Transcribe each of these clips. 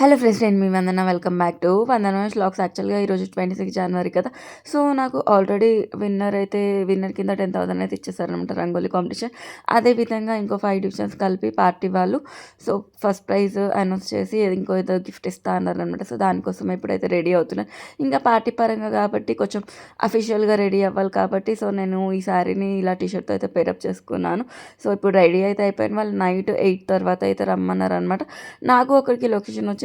Hello friends నేను మీ Vandana. Welcome back to Vandana vlogs యాక్చువల్గా ఈరోజు ట్వంటీ సిక్స్ జనవరి కదా. సో నాకు ఆల్రెడీ విన్నర్ అయితే విన్నర్ కింద టెన్ థౌసండ్ అయితే ఇచ్చేసారనమాట రంగోలీ కాంపిటీషన్ అదేవిధంగా ఇంకో ఫైవ్ డివిజన్స్ కలిపి పార్టీ వాళ్ళు సో ఫస్ట్ ప్రైజ్ అనౌన్స్ చేసి ఇంకో ఏదో గిఫ్ట్ ఇస్తా అన్నారు అనమాట సో దానికోసం ఇప్పుడైతే రెడీ అవుతున్నాను ఇంకా పార్టీ పరంగా కాబట్టి కొంచెం అఫీషియల్గా రెడీ అవ్వాలి కాబట్టి సో నేను ఈ శారీని ఇలా టీషర్ట్తో అయితే పేరప్ చేసుకున్నాను. సో ఇప్పుడు రెడీ అయితే అయిపోయిన వాళ్ళు నైట్ ఎయిట్ తర్వాత అయితే రమ్మన్నారు అనమాట నాకు ఒకరికి లొకేషన్ వచ్చి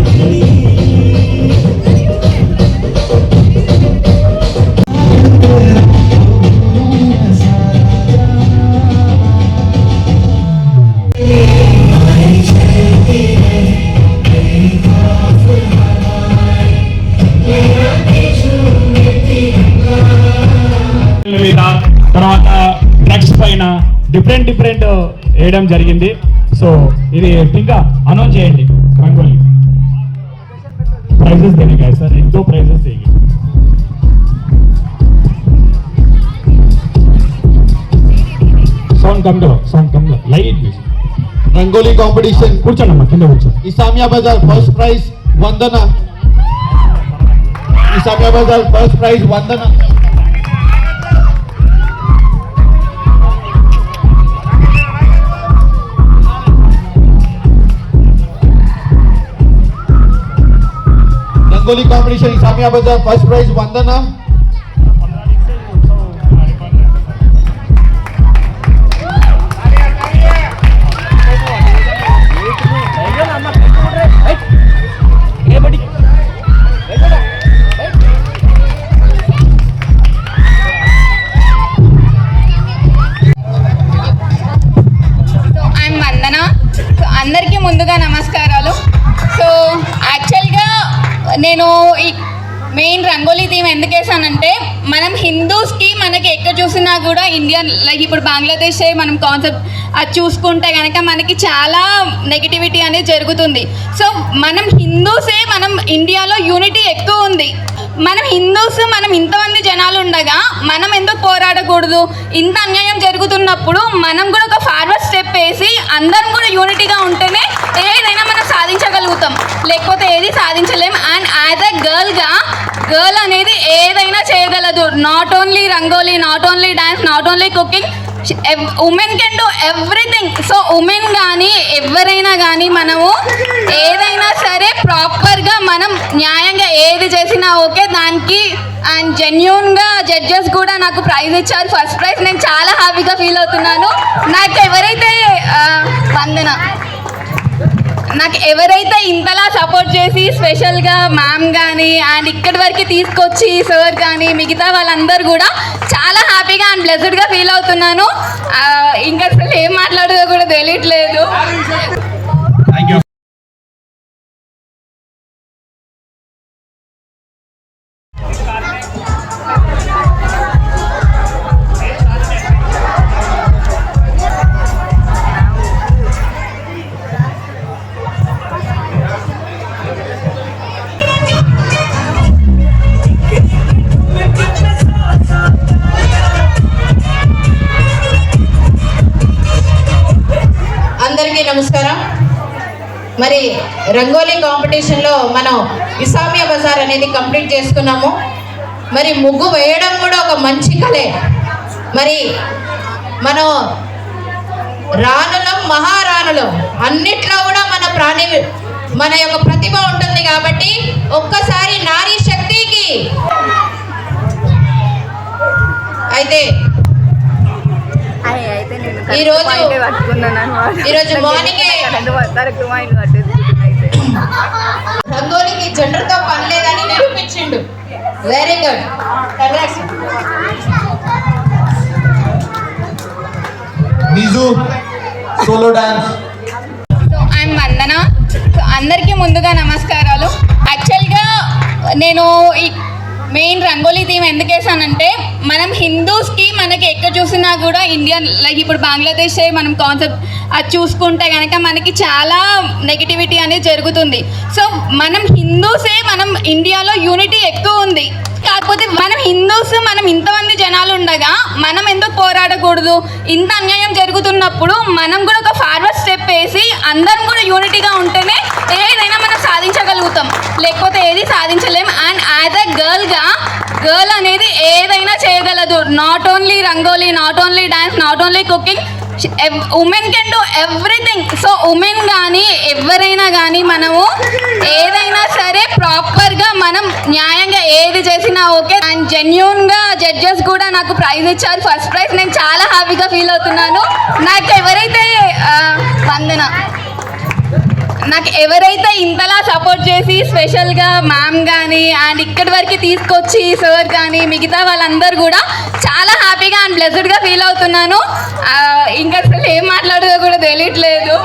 డిఫరెంట్ డిఫరెంట్ వేయడం జరిగింది. సో ఇది ఇంకా అనౌన్స్ చేయండి. రంగోలి. ప్రైజెస్ దేనిగా సార్ ఎంతో ప్రైజెస్ దేనికి సాంగ్ కమ్లో సాంగ్ కమ్లో లైట్ రంగోలీ కాంపిటీషన్. కూర్చోండమ్మా కింద కూర్చో. Esamia Bazar first prize Vandana. Esamia Bazar first prize Vandana. Rangoli competition Esamia Bazar first prize Vandana so I'm Vandana so అందరికీ ముందుగా నేను ఈ మెయిన్ రంగోలీ థీమ్ ఎందుకు వేసానంటే మనం హిందూస్కి మనకి ఎక్కడ చూసినా కూడా ఇండియన్ లైక్ ఇప్పుడు బంగ్లాదేశ్ మనం కాన్సెప్ట్ అది చూసుకుంటే కనుక మనకి చాలా నెగిటివిటీ అనేది జరుగుతుంది. సో మనం హిందూసే మనం ఇండియాలో యూనిటీ ఎక్కువ ఉంది. మనం హిందూస్ మనం ఇంతమంది జనాలు ఉండగా మనం ఎందుకు పోరాడకూడదు? ఇంత అన్యాయం జరుగుతున్నప్పుడు మనం కూడా ఒక ఫార్వర్డ్ స్టెప్ వేసి అందరం కూడా యూనిటీగా ఉంటేనే ఏదైనా మనం సాధించగలుగుతాం లేకపోతే ఏది సాధించలేం. అండ్ యాజ్ అ గర్ల్గా గర్ల్ అనేది ఏదైనా చేయగలదు. Not only rangoli not only dance not only cooking women can do everything so women కానీ ఎవరైనా కానీ మనము ఏదైనా సరే ప్రాపర్గా మనం న్యాయంగా ఏది చేసినా ఓకే. దానికి అండ్ జెన్యున్గా జడ్జెస్ కూడా నాకు ప్రైజ్ ఇచ్చారు. ఫస్ట్ ప్రైజ్ నేను చాలా హ్యాపీగా ఫీల్ అవుతున్నాను. నాకు ఎవరైతే వందన. నాకు ఎవరైతే ఇంతలా సపోర్ట్ చేసి స్పెషల్గా మ్యామ్ కానీ అండ్ ఇక్కడి వరకు తీసుకొచ్చి సార్ కానీ మిగతా వాళ్ళందరూ కూడా చాలా హ్యాపీగా అండ్ బ్లెస్డ్గా ఫీల్ అవుతున్నాను. ఇంకా అసలు ఏం మాట్లాడదో కూడా తెలియట్లేదు. అందరికీ నమస్కారం. మరి రంగోలీ కాంపిటీషన్లో మనం ఇసామియా బజార్ అనేది కంప్లీట్ చేసుకున్నాము. మరి ముగ్గు వేయడం కూడా ఒక మంచి కళే మరి మనం రాణులం మహారాణులం అన్నిట్లో కూడా మన ప్రాణి మన యొక్క ప్రతిభ ఉంటుంది కాబట్టి ఒక్కసారి నారీ శక్తికి. అయితే ఈరోజు ఈరోజు మార్నింగే రంగోలికి జెండర్తో పని లేదని నిరూపించిండు. Very good Niju solo dance so I'm Vandana so అందరికీ ముందుగా నమస్కారాలు. యాక్చువల్గా నేను ఈ మెయిన్ రంగోలీ థీమ్ ఎందుకు వేసానంటే మనం హిందూస్కి మనకి ఎక్కడ చూసినా కూడా ఇండియన్ లైక్ ఇప్పుడు బంగ్లాదేశ్ మనం కాన్సెప్ట్ అది చూసుకుంటే కనుక మనకి చాలా నెగిటివిటీ అనేది జరుగుతుంది. సో మనం హిందూసే మనం ఇండియాలో యూనిటీ ఎక్కువ ఉంది. కాకపోతే మనం హిందూస్ మనం ఇంతమంది జనాలు ఉండగా మనం ఎందుకు పోరాడకూడదు? ఇంత అన్యాయం జరుగుతున్నప్పుడు మనం కూడా ఒక ఫార్వర్డ్ స్టెప్ వేసి అందరం కూడా యూనిటీగా ఉంటేనే ఏదైనా మనం సాధించగలుగుతాం. లేకపోతే ఏది సాధించలేదు. యాజ్ అ గర్ల్గా గర్ల్ అనేది ఏదైనా చేయగలదు. Not only rangoli not only dance not only cooking women can do everything so women కానీ ఎవరైనా కానీ మనము ఏదైనా సరే ప్రాపర్గా మనం న్యాయంగా ఏది చేసినా ఓకే. అండ్ జెన్యున్గా జడ్జెస్ కూడా నాకు ప్రైజ్ ఇచ్చారు. ఫస్ట్ ప్రైజ్ నేను చాలా హ్యాపీగా ఫీల్ అవుతున్నాను. నాకు ఎవరైతే వందన నాకు ఎవరైతే ఇంతలా సపోర్ట్ చేసి స్పెషల్గా మ్యామ్ కానీ అండ్ ఇక్కడి వరకు తీసుకొచ్చి సార్ కానీ మిగతా వాళ్ళందరూ కూడా చాలా హ్యాపీగా అండ్ బ్లెస్డ్గా ఫీల్ అవుతున్నాను. ఇంకా అసలు ఏం మాట్లాడదో కూడా తెలియట్లేదు.